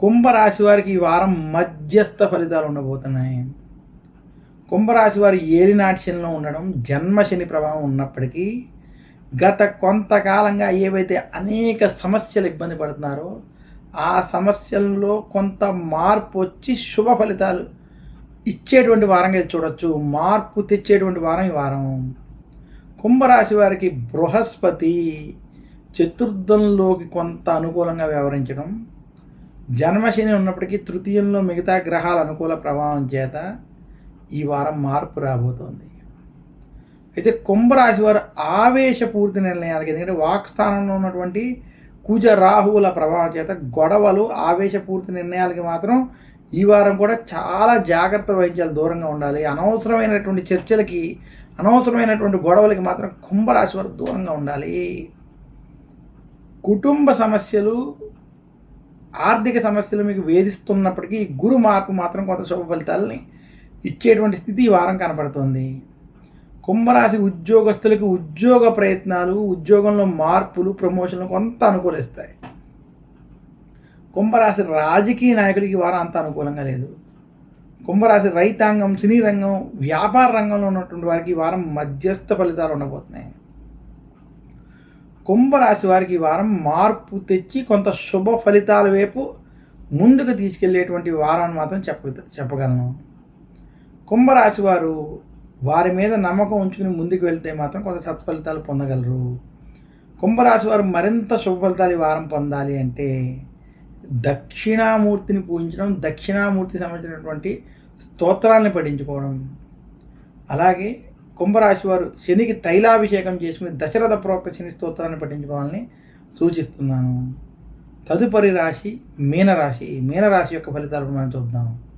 కుంభరాశి వారికి ఈ వారం మధ్యస్థ ఫలితాలు ఉండబోతున్నాయి. కుంభరాశి వారి ఏలినాటి శనిలో ఉండడం జన్మశని ప్రభావం ఉన్నప్పటికీ గత కొంతకాలంగా ఏవైతే అనేక సమస్యలు ఇబ్బంది పడుతున్నారో ఆ సమస్యల్లో కొంత మార్పు వచ్చి శుభ ఫలితాలు ఇచ్చేటువంటి వారంగా చూడొచ్చు. మార్పు తెచ్చేటువంటి వారం ఈ వారం. కుంభరాశి వారికి బృహస్పతి చతుర్థంలోకి కొంత అనుకూలంగా వ్యవహరించడం జన్మశని ఉన్నప్పటికీ తృతీయంలో మిగతా గ్రహాల అనుకూల ప్రభావం చేత ఈ వారం మార్పు రాబోతోంది. అయితే కుంభరాశి వారు ఆవేశపూర్తి నిర్ణయాలకి ఎందుకంటే వాక్ స్థానంలో ఉన్నటువంటి కుజ రాహువుల ప్రభావం చేత గొడవలు ఆవేశపూర్తి నిర్ణయాలకి మాత్రం ఈ వారం కూడా చాలా జాగ్రత్త వహించాలి దూరంగా ఉండాలి. అనవసరమైనటువంటి చర్చలకి అనవసరమైనటువంటి గొడవలకి మాత్రం కుంభరాశి వారు దూరంగా ఉండాలి. కుటుంబ సమస్యలు ఆర్థిక సమస్యలు మీకు వేధిస్తున్నప్పటికీ గురు మార్పు మాత్రం కొంత శుభ ఫలితాలని ఇచ్చేటువంటి స్థితి ఈ వారం కనపడుతుంది. కుంభరాశి ఉద్యోగస్తులకు ఉద్యోగ ప్రయత్నాలు ఉద్యోగంలో మార్పులు ప్రమోషన్లు కొంత అనుకూలిస్తాయి. కుంభరాశి రాజకీయ నాయకుడికి వారం అంత అనుకూలంగా లేదు. కుంభరాశి రైతాంగం సినీ రంగం వ్యాపార రంగంలో ఉన్నటువంటి వారికి ఈ వారం మధ్యస్థ ఫలితాలు ఉండబోతున్నాయి. కుంభరాశి వారికి ఈ వారం మార్పు తెచ్చి కొంత శుభ ఫలితాల వైపు ముందుకు తీసుకెళ్ళేటువంటి వారాన్ని మాత్రం చెప్ప చెప్పగలను. కుంభరాశి వారు వారి మీద నమ్మకం ఉంచుకుని ముందుకు వెళ్తే మాత్రం కొంత సత్ఫలితాలు పొందగలరు. కుంభరాశి వారు మరింత శుభ ఫలితాలు ఈ వారం పొందాలి అంటే దక్షిణామూర్తిని పూజించడం దక్షిణామూర్తి సంబంధించినటువంటి స్తోత్రాలను పఠించుకోవడం అలాగే కుంభరాశి వారు శనికి తైలాభిషేకం చేసుకుని దశరథ ప్రోక్త శని స్తోత్రాన్ని పఠించుకోవాలని సూచిస్తున్నాను. తదుపరి రాశి మీనరాశి. మీనరాశి యొక్క ఫలితాలు మనం చూద్దాం.